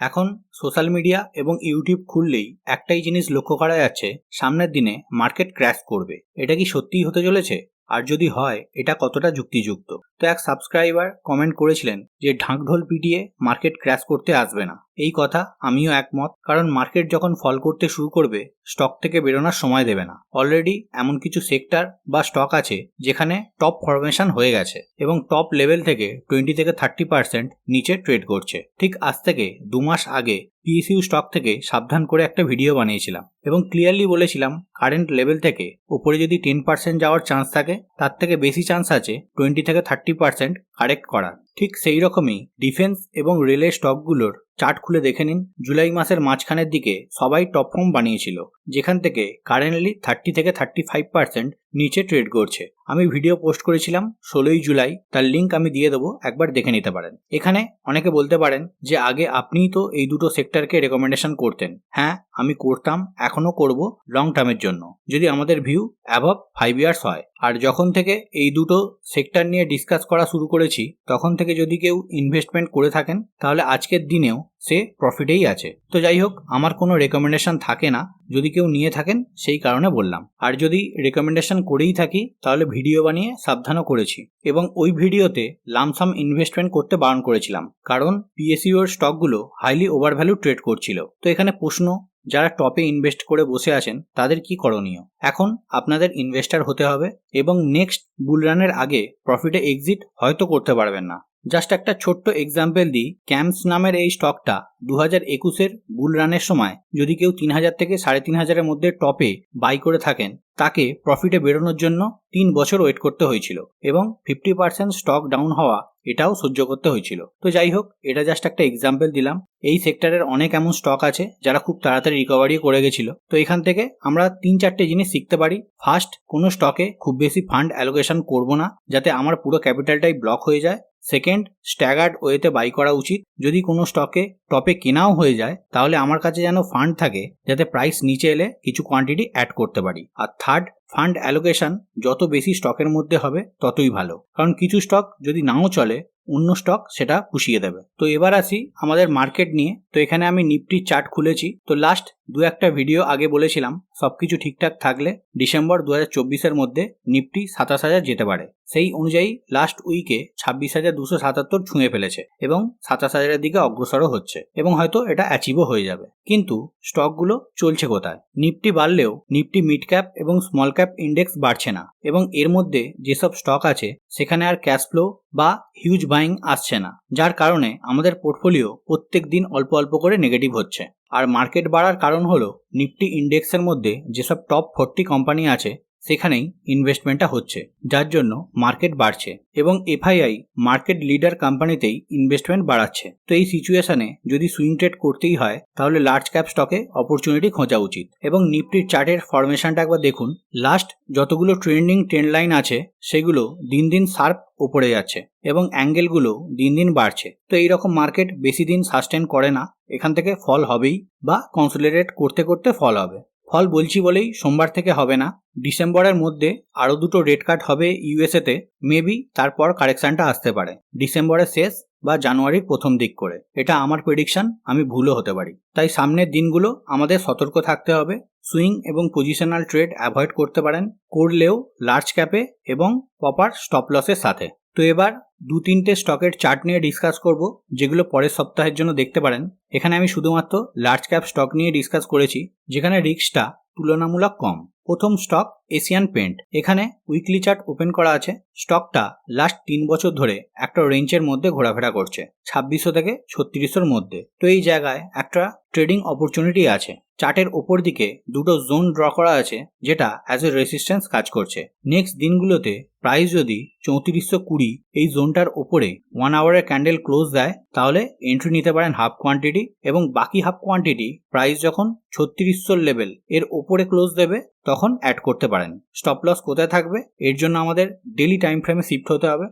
এখন social media এবং YouTube খুললেই একটাই জিনিস লক্ষ্য করা যাচ্ছে, সামনের দিনে মার্কেট ক্র্যাশ করবে। এটা কি সত্যিই হতে চলেছে? আর যদি হয়, এটা কতটা যুক্তিযুক্ত? তো সাবস্ক্রাইবার কমেন্ট করেছিলেন যে, ঢাকঢোল পিটিয়ে মার্কেট ক্র্যাশ করতে আসবে না। এই কথা আমিও একমত, কারণ মার্কেট যখন ফল করতে শুরু করবে স্টক থেকে বেরোনোর সময় দেবে না। অলরেডি এমন কিছু সেক্টর বা স্টক আছে, যেখানে টপ ফরমেশন হয়ে গেছে এবং টপ লেভেল থেকে টোয়েন্টি থেকে থার্টি পার্সেন্ট নিচে ট্রেড করছে। ঠিক আজ থেকে দু মাস আগে পিএসইউ স্টক থেকে সাবধান করে একটা ভিডিও বানিয়েছিলাম এবং ক্লিয়ারলি বলেছিলাম কারেন্ট লেভেল থেকে উপরে যদি টেন পার্সেন্ট যাওয়ার চান্স থাকে, তার থেকে বেশি চান্স আছে টোয়েন্টি থেকে থার্টি পার্সেন্ট কারেক্ট করা। ঠিক সেই রকমই ডিফেন্স এবং রেলের স্টকগুলোর চার্ট খুলে দেখে নিন। জুলাই মাসের মাঝখানের দিকে সবাই টপ ফর্ম বানিয়েছিল, যেখান থেকে কারেন্টলি থার্টি থেকে থার্টি ফাইভ পার্সেন্ট নিচে ট্রেড করছে। আমি ভিডিও পোস্ট করেছিলাম ষোলোই জুলাই, তার লিঙ্ক আমি দিয়ে দেবো, একবার দেখে নিতে পারেন। এখানে অনেকে বলতে পারেন যে, আগে আপনিই তো এই দুটো সেক্টরকে রেকমেন্ডেশন করতেন। হ্যাঁ আমি করতাম, এখনও করব লং টার্মের জন্য। যদি আমাদের ভিউ অ্যাভাব ফাইভ ইয়ার্স হয়, আর যখন থেকে এই দুটো সেক্টর নিয়ে ডিসকাস করা শুরু করেছি, তখন থেকে যদি কেউ ইনভেস্টমেন্ট করে থাকেন, তাহলে আজকের দিনেও সে প্রফিটেই আছে। তো যাই হোক আমার কোনো রেকমেন্ডেশন থাকে না। যদি কেউ নিয়ে থাকেন, সেই কারণে বললাম। আর যদি রেকমেন্ডেশন করেই থাকি, তাহলে ভিডিও বানিয়ে সাবধানও করেছি। এবং ওই ভিডিওতে লামসাম ইনভেস্টমেন্ট করতে বারণ করেছিলাম। কারণ পিএসইউর স্টকগুলো হাইলি ওভার ভ্যালু ট্রেড করছিল। তো এখানে প্রশ্ন, যারা টপে ইনভেস্ট করে বসে আছেন, তাদের কি করণীয়? এখন আপনাদের ইনভেস্টার হতে হবে এবং নেক্সট বুলরানের আগে প্রফিটে এক্সিট হয়তো করতে পারবেন না। জাস্ট একটা ছোট্ট এক্সাম্পল দিই ক্যাম্পস নামের এই স্টকটা দু হাজার একুশের বুল রানের সময় যদি কেউ তিন হাজার থেকে সাড়ে তিন হাজারের মধ্যে টপে বাই করে থাকেন, তাকে প্রফিটে বেরোনোর জন্য তিন বছর ওয়েট করতে হয়েছিল এবং ফিফটি পার্সেন্ট স্টক ডাউন হওয়া এটাও সহ্য করতে হয়েছিল। তো যাই হোক, এটা জাস্ট একটা এক্সাম্পল দিলাম। এই সেক্টরের অনেক এমন স্টক আছে যারা খুব তাড়াতাড়ি রিকভারি করে গেছিল। তো এখান থেকে আমরা তিন চারটে জিনিস শিখতে পারি। ফার্স্ট কোনো স্টকে খুব বেশি ফান্ড অ্যালোকেশন করব না, যাতে আমার পুরো ক্যাপিটালটাই ব্লক হয়ে যায়। সেকেন্ড স্ট্যাগার্ড ওয়েতে বাই করা উচিত। যদি কোনো স্টকে টপে কেনাও হয়ে যায়, তাহলে আমার কাছে যেন ফান্ড থাকে, যাতে প্রাইস নিচে এলে কিছু কোয়ান্টিটি অ্যাড করতে পারি। আর থার্ড ফান্ড অ্যালোকেশন যত বেশি স্টকের মধ্যে হবে, ততই ভালো। কারণ কিছু স্টক যদি নাও চলে, অন্য স্টক সেটা পুষিয়ে দেবে। তো এবার আসি আমাদের মার্কেট নিয়ে। তো এখানে আমি নিফটির চার্ট খুলেছি। তো লাস্ট দু একটা ভিডিও আগে বলেছিলাম সব কিছু ঠিকঠাক থাকলে ডিসেম্বর দু হাজার মধ্যে নিফটি সাতাশ হাজার যেতে পারে। সেই অনুযায়ী লাস্ট উইকে ছাব্বিশ হাজার দুশো সাতাত্তর ছুঁয়ে ফেলেছে এবং সাতাশ হাজারের দিকে অগ্রসরও হচ্ছে এবং হয়তো এটা অ্যাচিভও হয়ে যাবে। কিন্তু স্টকগুলো চলছে কোথায়? নিফটি বাড়লেও নিফটি মিড ক্যাপ এবং স্মল ক্যাপ ইন্ডেক্স বাড়ছে না এবং এর মধ্যে যেসব স্টক আছে, সেখানে আর ক্যাশ ফ্লো বা হিউজ বাইং আসছে না, যার কারণে আমাদের পোর্টফোলিও প্রত্যেক দিন অল্প অল্প করে নেগেটিভ হচ্ছে। আর মার্কেট বাড়ার কারণ হলো নিফটি ইন্ডেক্সের মধ্যে যেসব টপ ফোরটি কোম্পানি আছে সেখানেই ইনভেস্টমেন্টটা হচ্ছে, যার জন্য মার্কেট বাড়ছে এবং এফআইআই মার্কেট লিডার কোম্পানিতেই ইনভেস্টমেন্ট বাড়াচ্ছে। তো এই সিচুয়েশনে যদি সুইং ট্রেড করতেই হয়, তাহলে লার্জ ক্যাপ স্টকে অপরচুনিটি খোঁজা উচিত। এবং নিফটির চার্টের ফরমেশনটা একবার দেখুন। লাস্ট যতগুলো ট্রেন্ডিং ট্রেন্ড লাইন আছে, সেগুলো দিন দিন শার্প ওপরে যাচ্ছে এবং অ্যাঙ্গেলগুলো দিন দিন বাড়ছে। তো এইরকম মার্কেট বেশি দিন সাস্টেন করে না, এখান থেকে ফল হবেই বা কনসোলিডেট করতে করতে ফল হবে। ফল বলছি বলেই সোমবার থেকে হবে না। ডিসেম্বরের মধ্যে আরও দুটো রেড কার্ড হবে ইউএসএতে, মেবি তারপর কারেকশানটা আসতে পারে। ডিসেম্বরের শেষ বা জানুয়ারির প্রথম দিক করে। এটা আমার প্রেডিকশন, আমি ভুলও হতে পারি। তাই সামনের দিনগুলো আমাদের সতর্ক থাকতে হবে, সুইং এবং পজিশনাল ট্রেড অ্যাভয়েড করতে পারেন, করলেও লার্জ ক্যাপে এবং প্রপার স্টপ লসের সাথে। তো এবার দু তিনটে স্টকের চার্ট নিয়ে ডিসকাস করব, যেগুলো পরের সপ্তাহের জন্য দেখতে পারেন। এখানে আমি শুধুমাত্র লার্জ ক্যাপ স্টক নিয়ে ডিসকাস করেছি, যেখানে রিক্সটা তুলনামূলক কম। প্রথম স্টক এশিয়ান পেন্ট এখানে উইকলি চার্ট ওপেন করা আছে। স্টকটা লাস্ট তিন বছর ধরে একটা রেঞ্জের মধ্যে ঘোরাফেরা করছে। ছাব্বিশশো থেকে ছত্রিশশোর মধ্যে। তো এই জায়গায় একটা ট্রেডিং অপরচুনিটি আছে। চার্টের ওপর দিকে দুটো জোন ড্র করা আছে, যেটা অ্যাজ এ রেসিস্ট্যান্স কাজ করছে। নেক্সট দিনগুলোতে প্রাইস যদি চৌত্রিশশো কুড়ি এই জোনটার ওপরে ওয়ান আওয়ারের ক্যান্ডেল ক্লোজ দেয়, তাহলে এন্ট্রি নিতে পারেন হাফ কোয়ান্টিটি এবং বাকি হাফ কোয়ান্টিটি প্রাইস যখন ছত্রিশশোর লেভেল এর ওপরে ক্লোজ দেবে, তখন অ্যাড করতে স্টপ লস কোথায় থাকবে? এর জন্য আমাদের ডেলি টাইম ফ্রেমে শিফট হতে হবে।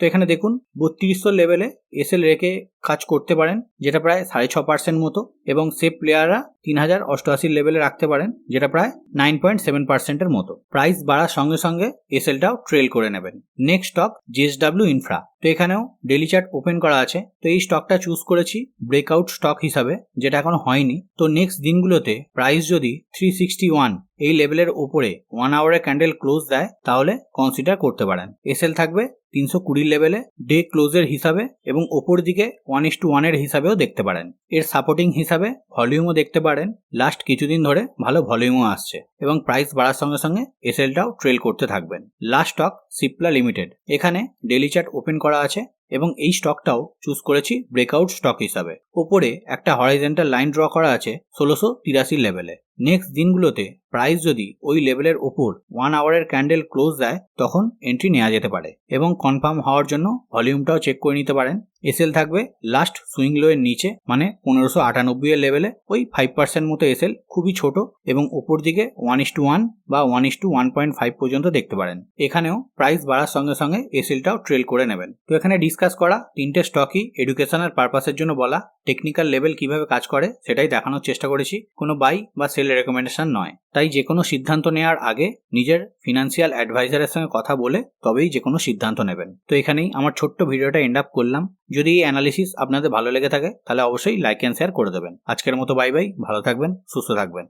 তো এখানে দেখুন, বত্রিশশো লেভেলে এসএল রেখে কাজ করতে পারেন, যেটা প্রায় সাড়ে ছ পার্সেন্ট মতো, এবং সেফ প্লেয়াররা তিন হাজার অষ্টআশি লেভেলে রাখতে পারেন, যেটা প্রায় নাইন পয়েন্ট সেভেন পার্সেন্টের মতো। প্রাইস বাড়ার সঙ্গে সঙ্গে এসএলটাও ট্রেল করে নেবেন। নেক্সট স্টক জিএসডাব্লিউ ইনফ্রা তো এখানেও ডেলি চার্ট ওপেন করা আছে। তো এই স্টকটা চুজ করেছি ব্রেকআউট স্টক হিসাবে, যেটা এখনও হয়নি। তো নেক্সট দিনগুলোতে প্রাইস যদি থ্রি সিক্সটি ওয়ান এই লেভেলের ওপরে ওয়ান আওয়ারে ক্যান্ডেল ক্লোজ দেয়, তাহলে কনসিডার করতে পারেন। এসএল থাকবে তিনশো কুড়ি লেভেলে ডে ক্লোজের হিসাবে, এবং ওপর দিকে ওয়ান ইস টু ওয়ানের হিসাবেও দেখতে পারেন। এর সাপোর্টিং হিসাবে ভলিউমও দেখতে পারেন। লাস্ট কিছুদিন ধরে ভালো ভলিউমও আসছে এবং প্রাইস বাড়ার সঙ্গে সঙ্গে এসএলটাও ট্রেল করতে থাকবেন। লাস্ট স্টক সিপলা লিমিটেড এখানে ডেলি চার্ট ওপেন করা আছে এবং এই স্টকটাও চুজ করেছি ব্রেকআউট স্টক হিসাবে। ওপরে একটা হরাইজেন্টাল লাইন ড্র করা আছে ষোলোশো তিরাশি লেভেলে নেক্সট দিনগুলোতে প্রাইস যদি ওই লেভেলের ওপর ওয়ান আওয়ারের ক্যান্ডেল ক্লোজ দেয়, তখন এন্ট্রি নেওয়া যেতে পারে এবং কনফার্ম হওয়ার জন্য ভলিউমটাও চেক করে নিতে পারেন। এসএল থাকবে লাস্ট সুইং লো এর নিচে মানে পনেরোশো আটানব্বই এর লেভেলে ওই ফাইভ পার্সেন্ট মতো এসএল খুবই ছোট এবং ওপর দিকে ওয়ান ইস টু ওয়ান বা one is to one point five পর্যন্ত দেখতে পারেন। এখানেও প্রাইস বাড়ার সঙ্গে সঙ্গে এসএলটাও ট্রেল করে নেবেন। তো এখানে ডিসকাস করা তিনটে স্টকই এডুকেশনাল পারপাসের জন্য বলা। টেকনিক্যাল লেভেল কীভাবে কাজ করে সেটাই দেখানোর চেষ্টা করেছি। কোনো বাই বা সেল রেকমেন্ডেশন নয়। তাই যে কোনো সিদ্ধান্ত নেওয়ার আগে নিজের ফিনান্সিয়াল অ্যাডভাইজারের সঙ্গে কথা বলে তবেই যে কোনো সিদ্ধান্ত নেবেন। তো এখানেই আমার ছোট্ট ভিডিওটা এন্ড আপ করলাম। যদি এই অ্যানালিসিস আপনাদের ভালো লেগে থাকে, তাহলে অবশ্যই লাইক অ্যান্ড শেয়ার করে দেবেন। আজকের মতো বাই বাই ভালো থাকবেন, সুস্থ থাকবেন।